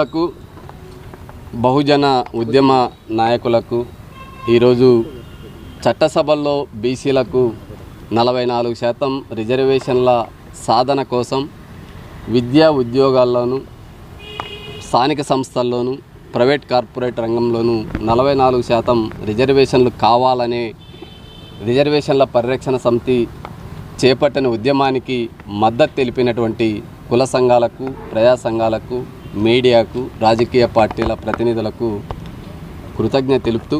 మిత్రులకు బహుజన ఉద్యమ నాయకులకు ఈరోజు చట్టసభల్లో బీసీలకు నలభై నాలుగు శాతం రిజర్వేషన్ల సాధన కోసం విద్యా ఉద్యోగాల్లోనూ స్థానిక సంస్థల్లోనూ ప్రైవేట్ కార్పొరేట్ రంగంలోనూ నలభై నాలుగు శాతం రిజర్వేషన్లు కావాలనే రిజర్వేషన్ల పరిరక్షణ సమితి చేపట్టిన ఉద్యమానికి మద్దతు తెలిపినటువంటి కుల సంఘాలకు ప్రజా సంఘాలకు మీడియాకు రాజకీయ పార్టీల ప్రతినిధులకు కృతజ్ఞత తెలుపుతూ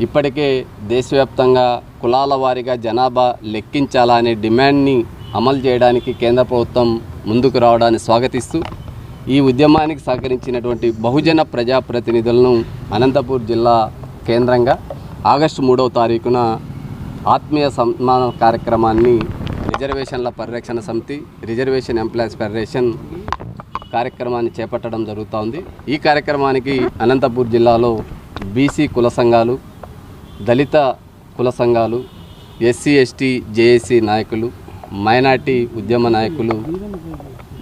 ఇప్పటికే దేశవ్యాప్తంగా కులాల వారీగా జనాభా లెక్కించాలనే డిమాండ్ని అమలు చేయడానికి కేంద్ర ప్రభుత్వం ముందుకు రావడాన్ని స్వాగతిస్తూ ఈ ఉద్యమానికి సహకరించినటువంటి బహుజన ప్రజాప్రతినిధులను అనంతపూర్ జిల్లా కేంద్రంగా ఆగస్టు మూడవ తారీఖున ఆత్మీయ సన్మాన కార్యక్రమాన్ని రిజర్వేషన్ల పరిరక్షణ సమితి రిజర్వేషన్ ఎంప్లాయీస్ ఫెడరేషన్ కార్యక్రమాన్ని చేపట్టడం జరుగుతోంది. ఈ కార్యక్రమానికి అనంతపూర్ జిల్లాలో బీసీ కుల సంఘాలు దళిత కుల సంఘాలు ఎస్సీ ఎస్టీ జేఏసీ నాయకులు మైనార్టీ ఉద్యమ నాయకులు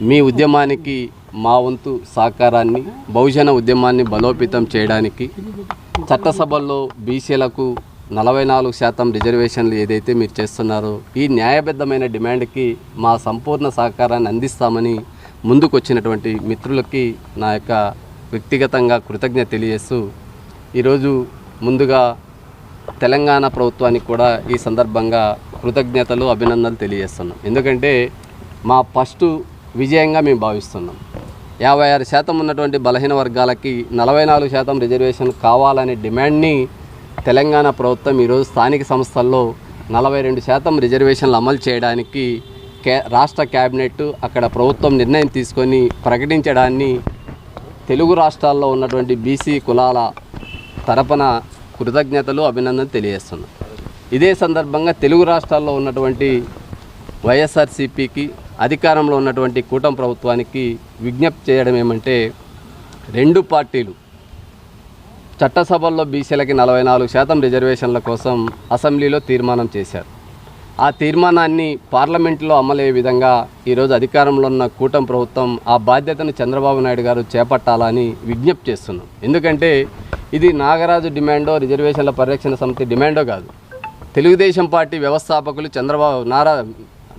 మీ ఉద్యమానికి మా వంతు సహకారాన్ని బహుజన ఉద్యమాన్ని బలోపేతం చేయడానికి చట్టసభల్లో బీసీలకు నలభై నాలుగు శాతం రిజర్వేషన్లు ఏదైతే మీరు చేస్తున్నారో ఈ న్యాయబద్ధమైన డిమాండ్కి మా సంపూర్ణ సహకారాన్ని అందిస్తామని ముందుకొచ్చినటువంటి మిత్రులకి నా యొక్క వ్యక్తిగతంగా కృతజ్ఞత తెలియజేస్తూ ఈరోజు ముందుగా తెలంగాణ ప్రభుత్వానికి కూడా ఈ సందర్భంగా కృతజ్ఞతలు అభినందనలు తెలియజేస్తున్నాం. ఎందుకంటే మా ఫస్ట్ విజయంగా మేము భావిస్తున్నాం. యాభై ఆరు శాతం ఉన్నటువంటి బలహీన వర్గాలకి నలభై నాలుగు శాతం రిజర్వేషన్ కావాలనే డిమాండ్ని తెలంగాణ ప్రభుత్వం ఈరోజు స్థానిక సంస్థల్లో నలభై రెండు శాతం రిజర్వేషన్లు అమలు చేయడానికి రాష్ట్ర క్యాబినెట్ అక్కడ ప్రభుత్వం నిర్ణయం తీసుకొని ప్రకటించడాన్ని తెలుగు రాష్ట్రాల్లో ఉన్నటువంటి బీసీ కులాల తరపున కృతజ్ఞతలు అభినందన తెలియజేస్తున్నాం. ఇదే సందర్భంగా తెలుగు రాష్ట్రాల్లో ఉన్నటువంటి వైఎస్ఆర్సీపీకి అధికారంలో ఉన్నటువంటి కూటమి ప్రభుత్వానికి విజ్ఞప్తి చేయడం ఏమంటే రెండు పార్టీలు చట్టసభల్లో బీసీలకి నలభై నాలుగు శాతం రిజర్వేషన్ల కోసం అసెంబ్లీలో తీర్మానం చేశారు. ఆ తీర్మానాన్ని పార్లమెంట్లో అమలయ్యే విధంగా ఈరోజు అధికారంలో ఉన్న కూటమి ప్రభుత్వం ఆ బాధ్యతను చంద్రబాబు నాయుడు గారు చేపట్టాలని విజ్ఞప్తి చేస్తున్నాం. ఎందుకంటే ఇది నాగరాజు డిమాండో రిజర్వేషన్ల పరిరక్షణ సమితి డిమాండో కాదు. తెలుగుదేశం పార్టీ వ్యవస్థాపకులు చంద్రబాబు నారా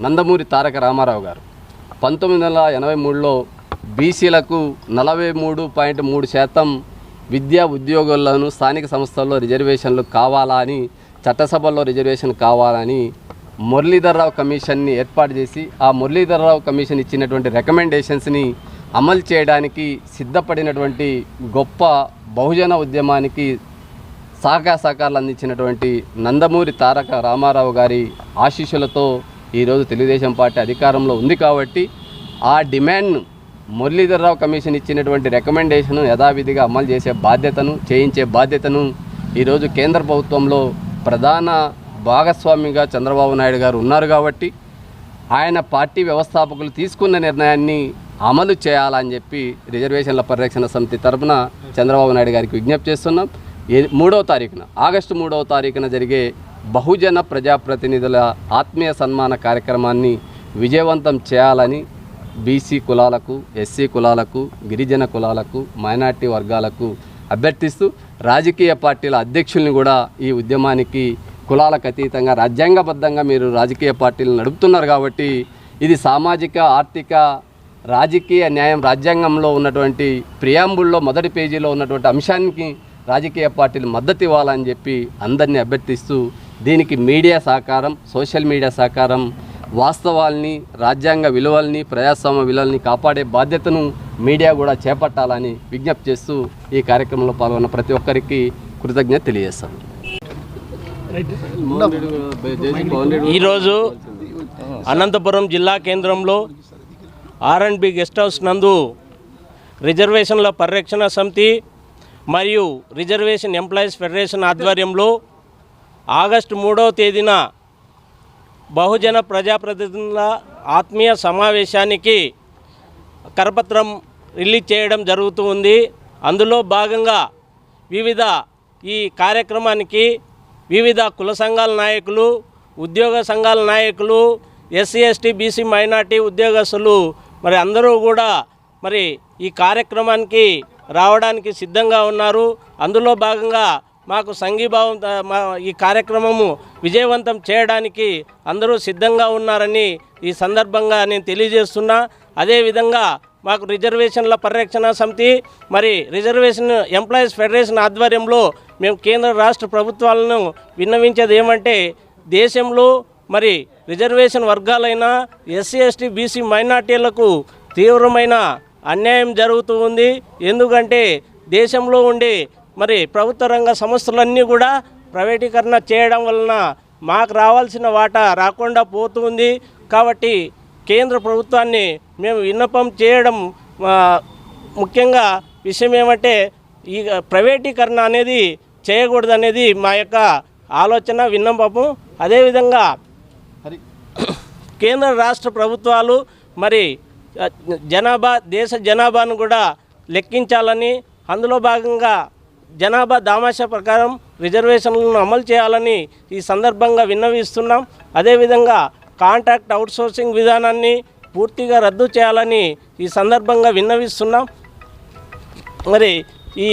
నందమూరి తారక రామారావు గారు పంతొమ్మిది వందల ఎనభై మూడులో బీసీలకు నలభై మూడు పాయింట్ మూడు శాతం విద్యా ఉద్యోగుల్లోనూ స్థానిక సంస్థల్లో రిజర్వేషన్లు కావాలా అని చట్టసభల్లో రిజర్వేషన్ కావాలని మురళీధర్రావు కమిషన్ని ఏర్పాటు చేసి ఆ మురళీధర్రావు కమిషన్ ఇచ్చినటువంటి రికమెండేషన్స్ని అమలు చేయడానికి సిద్ధపడినటువంటి గొప్ప బహుజన ఉద్యమానికి సహకార సహకారాలు అందించినటువంటి నందమూరి తారక రామారావు గారి ఆశీస్సులతో ఈరోజు తెలుగుదేశం పార్టీ అధికారంలో ఉంది కాబట్టి ఆ డిమాండ్ను మురళీధర్రావు కమిషన్ ఇచ్చినటువంటి రికమెండేషన్ యథావిధిగా అమలు చేసే బాధ్యతను చేయించే బాధ్యతను ఈరోజు కేంద్ర ప్రభుత్వంలో ప్రధాన భాగస్వామిగా చంద్రబాబు నాయుడు గారు ఉన్నారు కాబట్టి ఆయన పార్టీ వ్యవస్థాపకులు తీసుకున్న నిర్ణయాన్ని అమలు చేయాలని చెప్పి రిజర్వేషన్ల పరిరక్షణ సమితి తరపున చంద్రబాబు నాయుడు గారికి విజ్ఞప్తి చేస్తున్నాం. ఏ- మూడవ తారీఖున ఆగస్టు మూడవ తారీఖున జరిగే బహుజన ప్రజాప్రతినిధుల ఆత్మీయ సన్మాన కార్యక్రమాన్ని విజయవంతం చేయాలని బీసీ కులాలకు ఎస్సీ కులాలకు గిరిజన కులాలకు మైనార్టీ వర్గాలకు అభ్యర్థిస్తూ రాజకీయ పార్టీల అధ్యక్షుల్ని కూడా ఈ ఉద్యమానికి కులాలకు అతీతంగా రాజ్యాంగబద్ధంగా మీరు రాజకీయ పార్టీలు నడుపుతున్నారు కాబట్టి ఇది సామాజిక ఆర్థిక రాజకీయ న్యాయం రాజ్యాంగంలో ఉన్నటువంటి ప్రియాంబుల్లో మొదటి పేజీలో ఉన్నటువంటి అంశానికి రాజకీయ పార్టీలు మద్దతు ఇవ్వాలని చెప్పి అందరినీ అభ్యర్థిస్తూ దీనికి మీడియా సహకారం సోషల్ మీడియా సహకారం వాస్తవాల్ని రాజ్యాంగ విలువల్ని ప్రజాస్వామ్య విలువల్ని కాపాడే బాధ్యతను మీడియా కూడా చేపట్టాలని విజ్ఞప్తి చేస్తూ ఈ కార్యక్రమంలో పాల్గొన్న ప్రతి ఒక్కరికి కృతజ్ఞత తెలియజేస్తాను. ఈరోజు అనంతపురం జిల్లా కేంద్రంలో R and B guest house నందు రిజర్వేషన్ల పరిరక్షణ సమితి మరియు రిజర్వేషన్ ఎంప్లాయీస్ ఫెడరేషన్ ఆధ్వర్యంలో ఆగస్టు మూడవ తేదీన బహుజన ప్రజాప్రతినిధుల ఆత్మీయ సమావేశానికి కరపత్రం రిలీజ్ చేయడం జరుగుతూ ఉంది. అందులో భాగంగా వివిధ ఈ కార్యక్రమానికి వివిధ కుల సంఘాల నాయకులు ఉద్యోగ సంఘాల నాయకులు ఎస్సీ ఎస్టీ బీసీ మైనార్టీ ఉద్యోగస్తులు మరి అందరూ కూడా మరి ఈ కార్యక్రమానికి రావడానికి సిద్ధంగా ఉన్నారు. అందులో భాగంగా మాకు సంఘీభావం ఈ కార్యక్రమము విజయవంతం చేయడానికి అందరూ సిద్ధంగా ఉన్నారని ఈ సందర్భంగా నేను తెలియజేస్తున్నా. అదేవిధంగా మాకు రిజర్వేషన్ల పరిరక్షణ సమితి మరి రిజర్వేషన్ ఎంప్లాయీస్ ఫెడరేషన్ ఆధ్వర్యంలో మేము కేంద్ర రాష్ట్ర ప్రభుత్వాలను విన్నవించేది ఏమంటే దేశంలో మరి రిజర్వేషన్ వర్గాలైన ఎస్సీ ఎస్టీ బీసీ మైనార్టీలకు తీవ్రమైన అన్యాయం జరుగుతూ ఉంది. ఎందుకంటే దేశంలో ఉండే మరి ప్రభుత్వ రంగ సంస్థలన్నీ కూడా ప్రైవేటీకరణ చేయడం వలన మాకు రావాల్సిన వాటా రాకుండా పోతుంది. కాబట్టి కేంద్ర ప్రభుత్వాన్ని మేము విన్నపం చేయడం ముఖ్యంగా విషయం ఏమంటే ఈ ప్రైవేటీకరణ అనేది చేయకూడదు అనేది మా యొక్క ఆలోచన విన్నపము అదేవిధంగా కేంద్ర రాష్ట్ర ప్రభుత్వాలు మరి జనాభా దేశ జనాభాను కూడా లెక్కించాలని అందులో భాగంగా జనాభా దామాషా ప్రకారం రిజర్వేషన్లను అమలు చేయాలని ఈ సందర్భంగా విన్నవిస్తున్నాం. అదేవిధంగా కాంట్రాక్ట్ అవుట్సోర్సింగ్ విధానాన్ని పూర్తిగా రద్దు చేయాలని ఈ సందర్భంగా విన్నవిస్తున్నాం. మరి ఈ